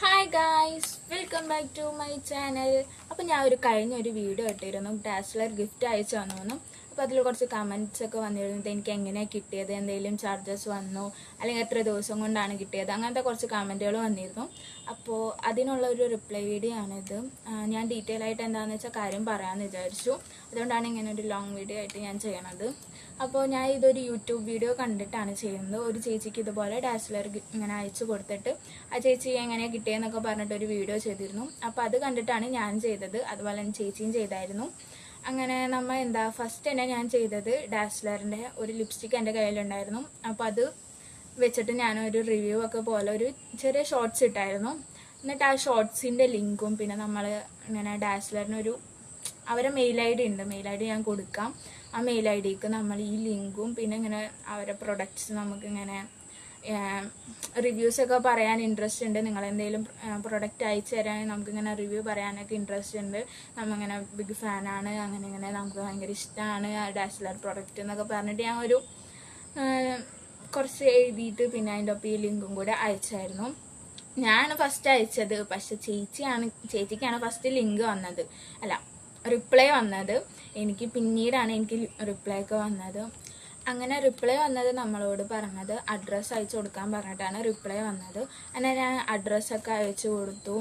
Hi guys welcome back to my channel അപ്പം ഞാൻ ഒരു കഴിഞ്ഞ ഒരു വീഡിയോ ഇട്ടിരുന്നു. ഡാസ്ലർ ഗിഫ്റ്റ് അയച്ചു തന്നു അപ്പോൾ അതിൽ കുറച്ച് കമന്റ്സ് ഒക്കെ വന്നിരുന്നത് എനിക്ക് എങ്ങനെയാണ് കിട്ടിയത്? എന്തെങ്കിലും ചാർജസ് വന്നു? അല്ലെങ്കിൽ എത്ര ദിവസം കൊണ്ടാണ് കിട്ടിയത്? അങ്ങനത്തെ കുറച്ച് കമന്റുകൾ വന്നിരുന്നു. അപ്പോൾ അതിനുള്ള ഒരു റിപ്ലൈ വീഡിയോ ആണിത്. ഞാൻ ഡീറ്റെയിൽ ആയിട്ട് എന്താണെന്ന് വെച്ചാൽ കാര്യം പറയാമെന്ന് വിചാരിച്ചു. അതുകൊണ്ടാണ് ഇങ്ങനെ ഒരു ലോങ് വീഡിയോ ആയിട്ട് ഞാൻ ചെയ്യണത്. അപ്പോൾ ഞാൻ ഇതൊരു യൂട്യൂബ് വീഡിയോ കണ്ടിട്ടാണ് ചെയ്യുന്നത്. ഒരു ചേച്ചിക്ക് ഇതുപോലെ ഡാസ്ലർ ഇങ്ങനെ അയച്ചു കൊടുത്തിട്ട് ആ ചേച്ചി എങ്ങനെയാണ് കിട്ടിയെന്നൊക്കെ പറഞ്ഞിട്ട് ഒരു വീഡിയോ ചെയ്തിരുന്നു. അപ്പോൾ അത് കണ്ടിട്ടാണ് ഞാൻ ചെയ്തത്. അതുപോലെ തന്നെ ചേച്ചിയും ചെയ്തായിരുന്നു. അങ്ങനെ നമ്മൾ എന്താ ഫസ്റ്റ് തന്നെ ഞാൻ ചെയ്തത് ഡാസ്ലറിന്റെ ഒരു ലിപ്സ്റ്റിക് എന്റെ കയ്യിലുണ്ടായിരുന്നു. അപ്പോൾ അത് വെച്ചിട്ട് ഞാനൊരു റിവ്യൂ ഒക്കെ പോലെ ഒരു ചെറിയ ഷോർട്സ് ഇട്ടായിരുന്നു. എന്നിട്ട് ആ ഷോർട്സിന്റെ ലിങ്കും പിന്നെ നമ്മൾ ഇങ്ങനെ ഡാസ്ലറിനൊരു അവരെ മെയിൽ ഐ ഡി ഉണ്ട്. മെയിൽ ഐ ഡി ഞാൻ കൊടുക്കാം. ആ മെയിൽ ഐ ഡിക്ക് നമ്മൾ ഈ ലിങ്കും പിന്നെ ഇങ്ങനെ അവരെ പ്രൊഡക്ട്സ് നമുക്കിങ്ങനെ റിവ്യൂസ് ഒക്കെ പറയാൻ ഇൻട്രസ്റ്റ് ഉണ്ട്. നിങ്ങൾ എന്തെങ്കിലും പ്രൊഡക്റ്റ് അയച്ചു തരാൻ നമുക്കിങ്ങനെ റിവ്യൂ പറയാനൊക്കെ ഇൻട്രസ്റ്റ് ഉണ്ട്. നമ്മളിങ്ങനെ ബിഗ് ഫാനാണ് അങ്ങനെ ഇങ്ങനെ നമുക്ക് ഭയങ്കര ഇഷ്ടമാണ് ഡാസ്ലർ പ്രൊഡക്റ്റ് എന്നൊക്കെ പറഞ്ഞിട്ട് ഞാൻ ഒരു കുറച്ച് എഴുതിയിട്ട് പിന്നെ അതിന്റെ ഒപ്പം ഈ ലിങ്കും കൂടെ അയച്ചായിരുന്നു. ഞാനാണ് ഫസ്റ്റ് അയച്ചത് പക്ഷെ ചേച്ചിയാണ് ചേച്ചിക്കാണ് ഫസ്റ്റ് ലിങ്ക് വന്നത്. അല്ല റിപ്ലൈ വന്നത്. എനിക്ക് പിന്നീടാണ് എനിക്ക് റിപ്ലൈ ഒക്കെ വന്നത്. അങ്ങനെ റിപ്ലൈ വന്നത് നമ്മളോട് പറഞ്ഞത് അഡ്രസ്സ് അയച്ചു കൊടുക്കാൻ പറഞ്ഞിട്ടാണ് റിപ്ലൈ വന്നത്. അങ്ങനെ ഞാൻ അഡ്രസ്സൊക്കെ അയച്ചു കൊടുത്തു.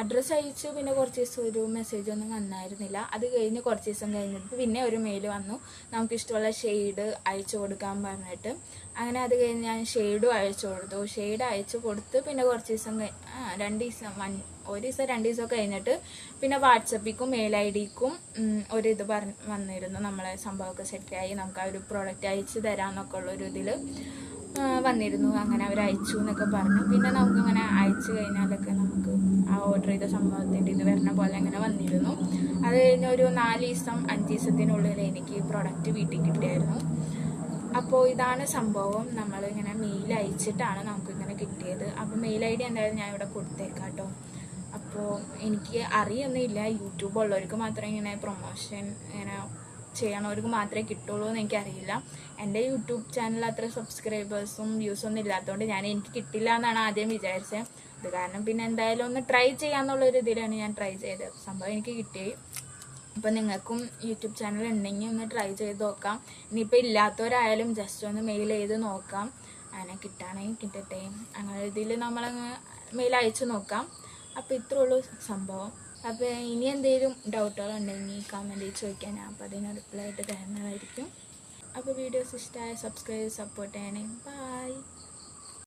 അഡ്രസ്സ് അയച്ചു പിന്നെ കുറച്ച് ദിവസം ഒരു മെസ്സേജ് ഒന്നും വന്നായിരുന്നില്ല. അത് കഴിഞ്ഞ് കുറച്ച് ദിവസം കഴിഞ്ഞിട്ട് പിന്നെ ഒരു മെയിൽ വന്നു. നമുക്ക് ഇഷ്ടമുള്ള ഷെയ്ഡ് അയച്ചു കൊടുക്കാൻ പറഞ്ഞിട്ട്. അങ്ങനെ അത് കഴിഞ്ഞ് ഞാൻ ഷെയ്ഡും അയച്ചു കൊടുത്തു. ഷെയ്ഡ് അയച്ചു കൊടുത്ത് പിന്നെ കുറച്ച് ദിവസം രണ്ട് ദിവസം വൺ ഒരു ദിവസം രണ്ട് ദിവസം കഴിഞ്ഞിട്ട് പിന്നെ വാട്സപ്പിക്കും മെയിൽ ഐ ഡിക്കും ഒരു പറഞ്ഞ് വന്നിരുന്നു. നമ്മളെ സംഭവമൊക്കെ സെറ്റായി നമുക്ക് ആ ഒരു പ്രോഡക്റ്റ് അയച്ചു തരാമെന്നൊക്കെ ഉള്ളൊരു ഇതിൽ വന്നിരുന്നു. അങ്ങനെ അവർ അയച്ചു എന്നൊക്കെ പറഞ്ഞു. പിന്നെ നമുക്ക് അങ്ങനെ അയച്ചു കഴിഞ്ഞാലൊക്കെ നമുക്ക് ആ ഓർഡർ ചെയ്ത സംഭവത്തിന്റെ ഇത് വരണ പോലെ അങ്ങനെ വന്നിരുന്നു. അത് കഴിഞ്ഞ് ഒരു നാല് ദിവസം അഞ്ച് ദിവസത്തിനുള്ളിൽ എനിക്ക് പ്രൊഡക്റ്റ് വീട്ടിൽ കിട്ടിയായിരുന്നു. അപ്പോൾ ഇതാണ് സംഭവം. നമ്മൾ ഇങ്ങനെ മെയിൽ അയച്ചിട്ടാണ് നമുക്ക് ഇങ്ങനെ കിട്ടിയത്. അപ്പോൾ മെയിൽ ഐ ഡി എന്തായാലും ഞാൻ ഇവിടെ കൊടുത്തേക്കാം കേട്ടോ. അപ്പോൾ എനിക്ക് അറിയൊന്നുമില്ല. യൂട്യൂബ് ഉള്ളവർക്ക് മാത്രമേ ഇങ്ങനെ പ്രൊമോഷൻ ഇങ്ങനെ ചെയ്യണവർക്ക് മാത്രമേ കിട്ടുള്ളൂ എന്ന് എനിക്കറിയില്ല. എന്റെ യൂട്യൂബ് ചാനൽ അത്ര സബ്സ്ക്രൈബേഴ്സും വ്യൂസൊന്നും ഇല്ലാത്തതുകൊണ്ട് ഞാൻ എനിക്ക് കിട്ടില്ല എന്നാണ് ആദ്യം വിചാരിച്ചത്. അത് കാരണം പിന്നെ എന്തായാലും ഒന്ന് ട്രൈ ചെയ്യാന്നുള്ളൊരു ഇതിലാണ് ഞാൻ ട്രൈ ചെയ്തത്. സംഭവം എനിക്ക് കിട്ടി. അപ്പം നിങ്ങൾക്കും യൂട്യൂബ് ചാനൽ ഉണ്ടെങ്കിൽ ഒന്ന് ട്രൈ ചെയ്ത് നോക്കാം. ഇനിയിപ്പോൾ ഇല്ലാത്തവരായാലും ജസ്റ്റ് ഒന്ന് മെയിൽ ചെയ്ത് നോക്കാം. അങ്ങനെ കിട്ടുകയാണെങ്കിൽ കിട്ടട്ടെ. അങ്ങനെ ഇതിൽ നമ്മളങ്ങ് മെയിൽ അയച്ചു നോക്കാം. അപ്പോൾ ഇത്രേ ഉള്ളൂ സംഭവം. അപ്പോൾ ഇനി എന്തെങ്കിലും ഡൗട്ടുകൾ ഉണ്ടെങ്കിൽ കമന്റ് ചെയ്ത് ചോദിക്കാൻ ഞാൻ അപ്പോൾ അതിന് റിപ്ലൈ ആയിട്ട് തരുന്നതായിരിക്കും. അപ്പോൾ വീഡിയോസ് ഇഷ്ടമായ സബ്സ്ക്രൈബ് സപ്പോർട്ട് ചെയ്യണേ. ബൈ